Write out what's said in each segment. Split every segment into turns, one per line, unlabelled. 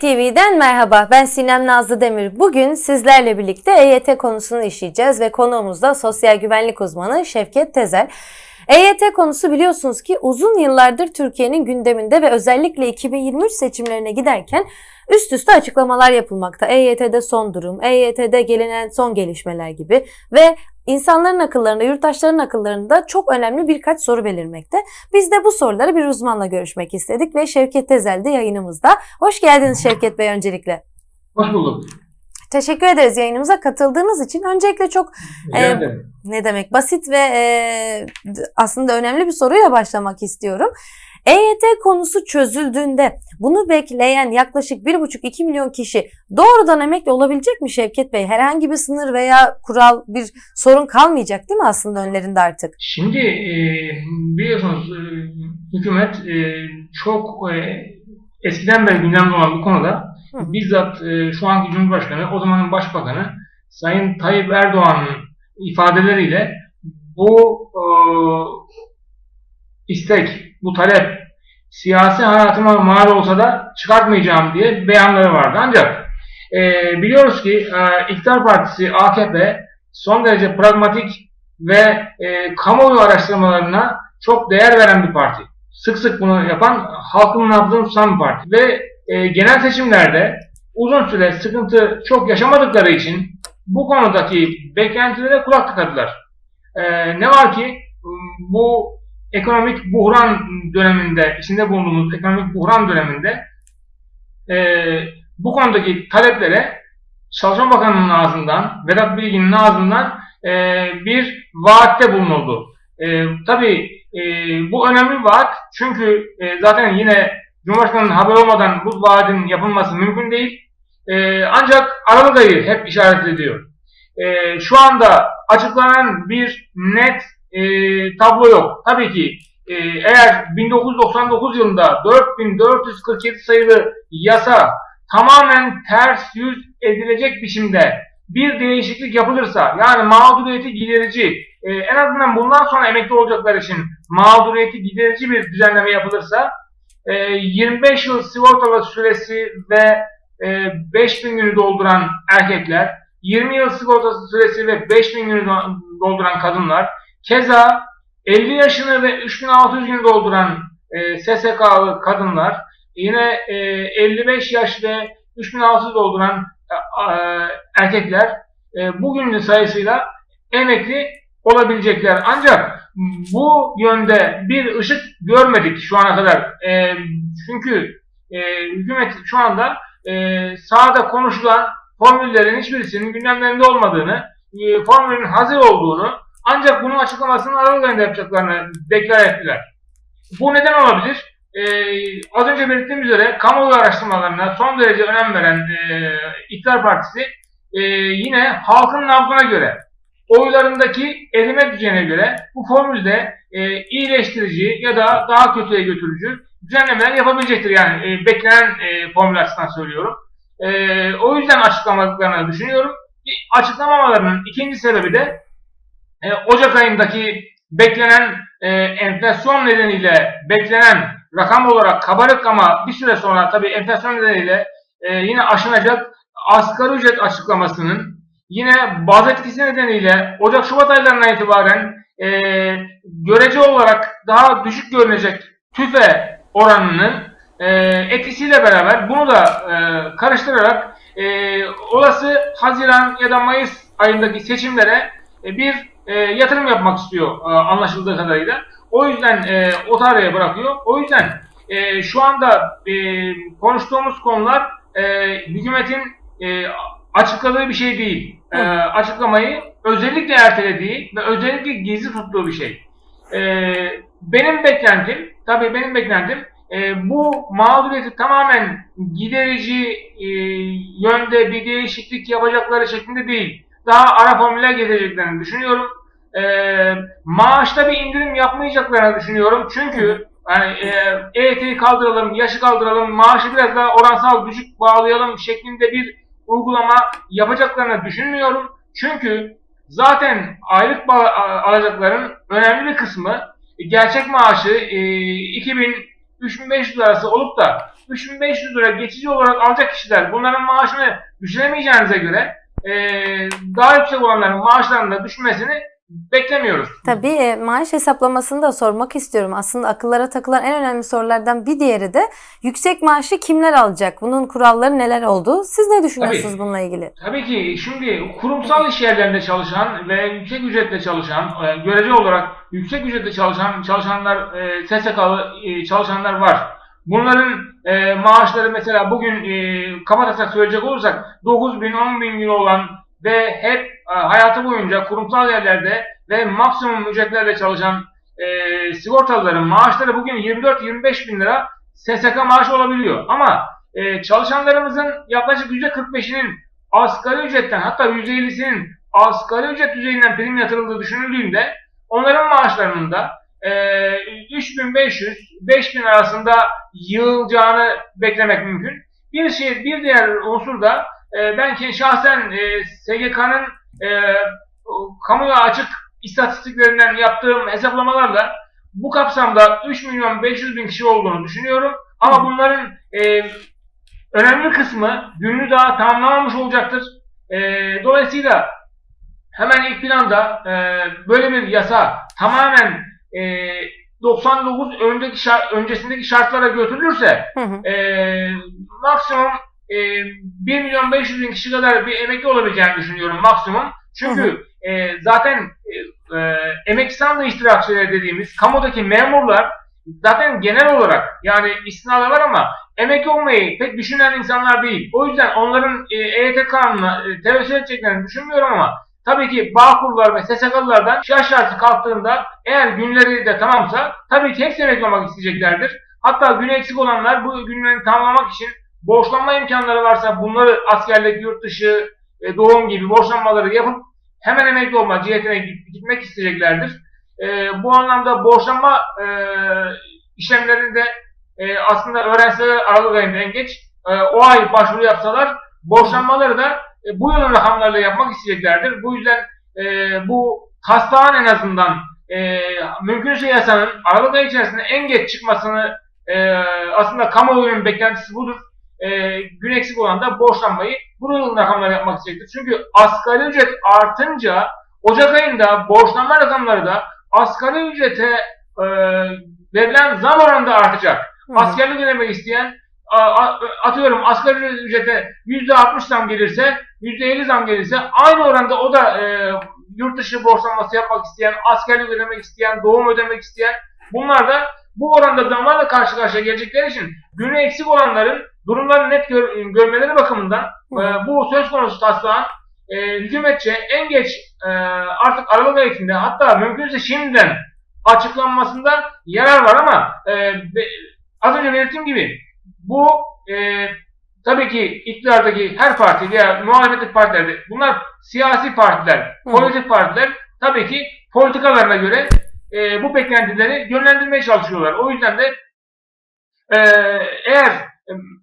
TV'den merhaba. Ben Sinem Nazlı Demir. Bugün sizlerle birlikte EYT konusunu işleyeceğiz ve konuğumuz da sosyal güvenlik uzmanı Şevket Tezel. EYT konusu biliyorsunuz ki uzun yıllardır Türkiye'nin gündeminde ve özellikle 2023 seçimlerine giderken üst üste açıklamalar yapılmakta. EYT'de son durum, EYT'de gelinen son gelişmeler gibi ve insanların akıllarında, yurttaşların akıllarında çok önemli birkaç soru belirmekte. Biz de bu soruları bir uzmanla görüşmek istedik ve Şevket Tezel de yayınımızda. Hoş geldiniz Şevket Bey öncelikle.
Hoş bulduk.
Teşekkür ederiz yayınımıza katıldığınız için. Öncelikle çok
ederim.
ne demek basit ve e, aslında önemli bir soruyla başlamak istiyorum. EYT konusu çözüldüğünde bunu bekleyen yaklaşık 1,5-2 milyon kişi doğrudan emekli olabilecek mi Şevket Bey? Herhangi bir sınır veya kural bir sorun kalmayacak değil mi aslında önlerinde artık?
Şimdi e, biliyorsunuz e, hükümet e, çok eskiden beri gündemde olan bu konuda
Hı.
bizzat şu anki Cumhurbaşkanı, o zamanın Başbakanı Sayın Tayyip Erdoğan'ın ifadeleriyle bu istek, bu talep siyasi hayatıma mal olsa da çıkartmayacağım diye beyanları vardı. Ancak e, biliyoruz ki e, İktidar Partisi AKP son derece pragmatik ve e, kamuoyu araştırmalarına çok değer veren bir parti. Sık sık bunu yapan halkın nabzını tutan bir parti. Ve e, genel seçimlerde uzun süre sıkıntı çok yaşamadıkları için bu konudaki beklentilere kulak tıkadılar. E, ne var ki bu ekonomik buhran döneminde, içinde bulunduğumuz ekonomik buhran döneminde e, bu konudaki taleplere Çalışma Bakanı'nın ağzından, Vedat Bilgin'in ağzından e, bir vaatte bulunuldu. E, tabii e, bu önemli vaat çünkü e, zaten yine Cumhurbaşkanı'nın haberi olmadan bu vaadin yapılması mümkün değil. E, ancak Aralık ayı hep işaret ediyor. E, şu anda açıklanan bir net e, tablo yok. Tabii ki e, eğer 1999 yılında 4447 sayılı yasa tamamen ters yüz edilecek biçimde bir değişiklik yapılırsa yani mağduriyeti giderici e, en azından bundan sonra emekli olacaklar için mağduriyeti giderici bir düzenleme yapılırsa e, 25 yıl sigortalı süresi ve e, 5000 günü dolduran erkekler 20 yıl sigortası süresi ve 5000 günü do- dolduran kadınlar keza 50 yaşını ve 3600 günü dolduran e, SSK'lı kadınlar yine e, 55 yaş ve 3600 dolduran e, erkekler e, bugünün sayısıyla emekli olabilecekler. Ancak bu yönde bir ışık görmedik şu ana kadar. E, çünkü e, hükümet şu anda e, sahada konuşulan formüllerin hiçbirisinin gündemlerinde olmadığını, e, formülün hazır olduğunu ancak bunun açıklamasını Aralık ayında yapacaklarını deklar ettiler. Bu neden olabilir? Ee, az önce belirttiğim üzere kamuoyu araştırmalarına son derece önem veren e, İktidar Partisi e, yine halkın nabzına göre, oylarındaki erime düzenine göre bu formülde e, iyileştirici ya da daha kötüye götürücü düzenlemeler yapabilecektir. Yani e, beklenen e, formül açısından söylüyorum. E, o yüzden açıklamadıklarını düşünüyorum. Açıklamamalarının ikinci sebebi de e, Ocak ayındaki beklenen e, enflasyon nedeniyle beklenen rakam olarak kabarık ama bir süre sonra tabii enflasyon nedeniyle e, yine aşınacak asgari ücret açıklamasının yine baz etkisi nedeniyle Ocak-Şubat aylarından itibaren e, görece olarak daha düşük görünecek tüfe oranının e, etkisiyle beraber bunu da e, karıştırarak e, olası Haziran ya da Mayıs ayındaki seçimlere e, bir e, yatırım yapmak istiyor e, anlaşıldığı kadarıyla. O yüzden e, o tarihe bırakıyor. O yüzden e, şu anda e, konuştuğumuz konular e, hükümetin e, açıkladığı bir şey değil. E, açıklamayı özellikle ertelediği ve özellikle gizli tuttuğu bir şey. E, benim beklentim, tabii benim beklentim e, bu mağduriyeti tamamen giderici e, yönde bir değişiklik yapacakları şeklinde değil. Daha ara formüller getireceklerini düşünüyorum. E, maaşta bir indirim yapmayacaklarını düşünüyorum. Çünkü yani, e, EYT'yi kaldıralım, yaşı kaldıralım, maaşı biraz daha oransal düşük bağlayalım şeklinde bir uygulama yapacaklarını düşünmüyorum. Çünkü zaten aylık alacakların önemli bir kısmı e, gerçek maaşı e, 2000 3500 arası olup da 3500 lira geçici olarak alacak kişiler bunların maaşını düşüremeyeceğinize göre e, daha yüksek olanların maaşlarının da düşmesini beklemiyoruz.
Tabii e, maaş hesaplamasını da sormak istiyorum. Aslında akıllara takılan en önemli sorulardan bir diğeri de yüksek maaşı kimler alacak? Bunun kuralları neler oldu? Siz ne düşünüyorsunuz bununla ilgili?
Tabii ki şimdi kurumsal iş yerlerinde çalışan ve yüksek ücretle çalışan, e, görece olarak yüksek ücretle çalışan çalışanlar, e, SSK'lı çalışanlar var. Bunların maaşları mesela bugün e, kapatasak söyleyecek olursak 9 bin, 10 bin lira olan ve hep e, hayatı boyunca kurumsal yerlerde ve maksimum ücretlerle çalışan e, sigortalıların maaşları bugün 24-25 bin lira SSK maaşı olabiliyor. Ama e, çalışanlarımızın yaklaşık %45'inin asgari ücretten hatta %50'sinin asgari ücret düzeyinden prim yatırıldığı düşünüldüğünde onların maaşlarının da e, 3500-5000 arasında yığılacağını beklemek mümkün. Bir şey, bir diğer unsur da e, ben ki şahsen e, SGK'nın e, kamuya açık istatistiklerinden yaptığım hesaplamalarla bu kapsamda 3 milyon 500 bin kişi olduğunu düşünüyorum. Ama bunların e, önemli kısmı gününü daha tamamlamamış olacaktır. E, dolayısıyla hemen ilk planda e, böyle bir yasa tamamen e, 99 önceki şart, öncesindeki şartlara götürülürse
Hı hı.
e, maksimum e, 1 milyon 500 bin kişi kadar bir emekli olabileceğini düşünüyorum maksimum. Çünkü e, zaten e, e, emekli sandığı iştirakçıları dediğimiz kamudaki memurlar zaten genel olarak yani istisnalar var ama emekli olmayı pek düşünen insanlar değil. O yüzden onların e, EYT kanununa e, tevessül edeceklerini düşünmüyorum ama tabii ki Bağkurlar ve SSK'lılardan yaş şartı kalktığında eğer günleri de tamamsa tabii ki hepsi emekli olmak isteyeceklerdir. Hatta günü eksik olanlar bu günlerini tamamlamak için borçlanma imkanları varsa bunları askerlik, yurt dışı, e, doğum gibi borçlanmaları yapıp hemen emekli olma cihetine git- gitmek isteyeceklerdir. E, bu anlamda borçlanma e, işlemlerinde e, aslında öğrenciler Aralık ayında en geç e, o ay başvuru yapsalar borçlanmaları da e, bu yılın rakamlarıyla yapmak isteyeceklerdir. Bu yüzden e, bu taslağın en azından e, mümkünse yasanın Aralık ayı içerisinde en geç çıkmasını e, aslında kamuoyunun beklentisi budur. E, gün eksik olan da borçlanmayı bu yılın rakamları yapmak isteyecektir. Çünkü asgari ücret artınca Ocak ayında borçlanma rakamları da asgari ücrete e, verilen zam oranında artacak.
Hı.
Askerlik ödemek isteyen atıyorum asgari ücrete %60 zam gelirse, %50 zam gelirse aynı oranda o da e, yurt dışı borçlanması yapmak isteyen, askerlik ödemek isteyen, doğum ödemek isteyen bunlar da bu oranda zamlarla karşı karşıya gelecekleri için günü eksik olanların durumlarını net gör- görmeleri bakımından e, bu söz konusu taslağın e, hükümetçe en geç e, artık Aralık ayında hatta mümkünse şimdiden açıklanmasında yarar var ama e, be- az önce belirttiğim gibi bu e, tabii ki iktidardaki her parti veya muhalefetli partilerde bunlar siyasi partiler,
Hı.
politik partiler tabii ki politikalarına göre e, bu beklentileri yönlendirmeye çalışıyorlar. O yüzden de e, eğer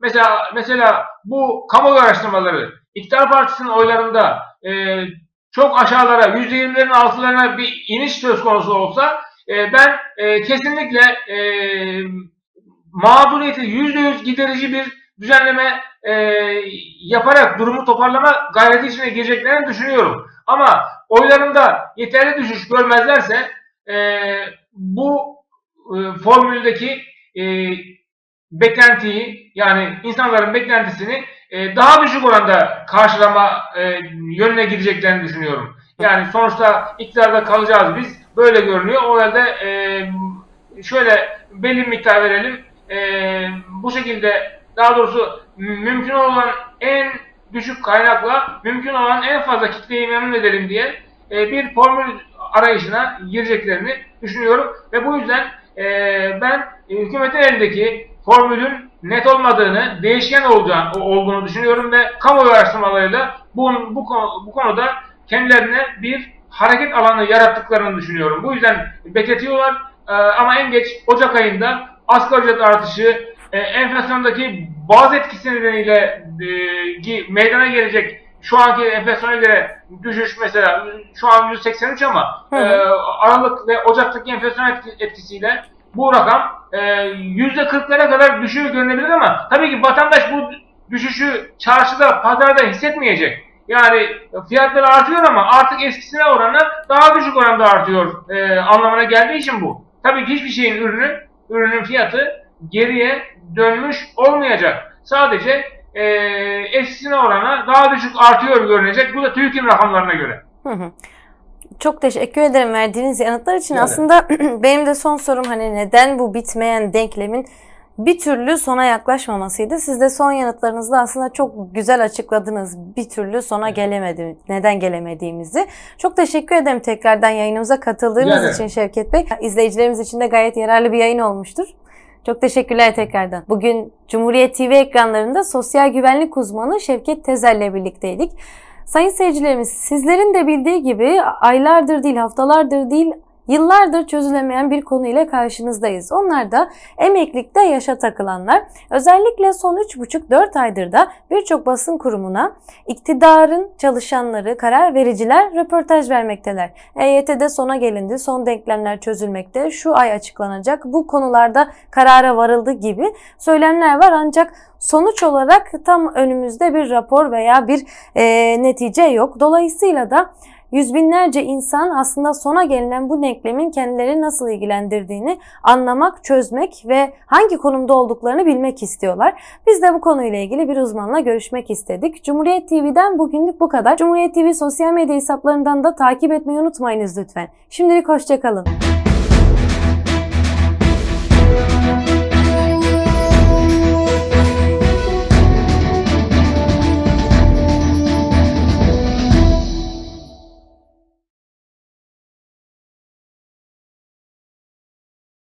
mesela mesela bu kamuoyu araştırmaları iktidar partisinin oylarında e, çok aşağılara %20'lerin altlarına bir iniş söz konusu olsa e, ben e, kesinlikle e, mağduriyeti %100 giderici bir düzenleme e, yaparak durumu toparlama gayreti içine gireceklerini düşünüyorum. Ama oylarında yeterli düşüş görmezlerse e, bu e, formüldeki e, beklentiyi yani insanların beklentisini e, daha düşük oranda karşılama e, yönüne gideceklerini düşünüyorum. Yani sonuçta iktidarda kalacağız biz. Böyle görünüyor. O halde e, şöyle belli miktar verelim. E, bu şekilde daha doğrusu mü- mümkün olan en düşük kaynakla mümkün olan en fazla kitleyi memnun edelim diye e, bir formül arayışına gireceklerini düşünüyorum. Ve bu yüzden e, ben hükümetin elindeki formülün net olmadığını, değişken olacağını, olduğunu düşünüyorum ve kamuoyu araştırmalarıyla bu, bu, bu konuda kendilerine bir hareket alanı yarattıklarını düşünüyorum. Bu yüzden bekletiyorlar e, ama en geç Ocak ayında asgari ücret artışı, e, enflasyondaki bazı etkisi nedeniyle e, meydana gelecek şu anki enflasyona göre düşüş mesela şu an 183 ama
Hı hı.
e, Aralık ve Ocak'taki enflasyon etki- etkisiyle bu rakam e, yüzde 40'lara kadar düşüyor görünebilir ama tabii ki vatandaş bu düşüşü çarşıda, pazarda hissetmeyecek. Yani fiyatları artıyor ama artık eskisine oranla daha düşük oranda artıyor e, anlamına geldiği için bu. Tabii ki hiçbir şeyin ürünü, ürünün fiyatı geriye dönmüş olmayacak. Sadece e, eskisine oranla daha düşük artıyor görünecek. Bu da TÜİK'in rakamlarına göre.
Hı hı. Çok teşekkür ederim verdiğiniz yanıtlar için.
Rica
Aslında benim de son sorum hani neden bu bitmeyen denklemin bir türlü sona yaklaşmamasıydı. Siz de son yanıtlarınızda aslında çok güzel açıkladınız. Bir türlü sona gelemedi, neden gelemediğimizi. Çok teşekkür ederim tekrardan yayınımıza katıldığınız
ederim.
için Şevket Bey. İzleyicilerimiz için de gayet yararlı bir yayın olmuştur. Çok teşekkürler tekrardan. Bugün Cumhuriyet TV ekranlarında sosyal güvenlik uzmanı Şevket Tezel ile birlikteydik. Sayın seyircilerimiz sizlerin de bildiği gibi aylardır değil haftalardır değil yıllardır çözülemeyen bir konu ile karşınızdayız. Onlar da emeklilikte yaşa takılanlar. Özellikle son 3,5-4 aydır da birçok basın kurumuna iktidarın çalışanları, karar vericiler röportaj vermekteler. EYT'de sona gelindi, son denklemler çözülmekte, şu ay açıklanacak, bu konularda karara varıldı gibi söylemler var ancak sonuç olarak tam önümüzde bir rapor veya bir e, netice yok. Dolayısıyla da yüz binlerce insan aslında sona gelinen bu denklemin kendileri nasıl ilgilendirdiğini anlamak, çözmek ve hangi konumda olduklarını bilmek istiyorlar. Biz de bu konuyla ilgili bir uzmanla görüşmek istedik. Cumhuriyet TV'den bugünlük bu kadar. Cumhuriyet TV sosyal medya hesaplarından da takip etmeyi unutmayınız lütfen. Şimdilik hoşçakalın.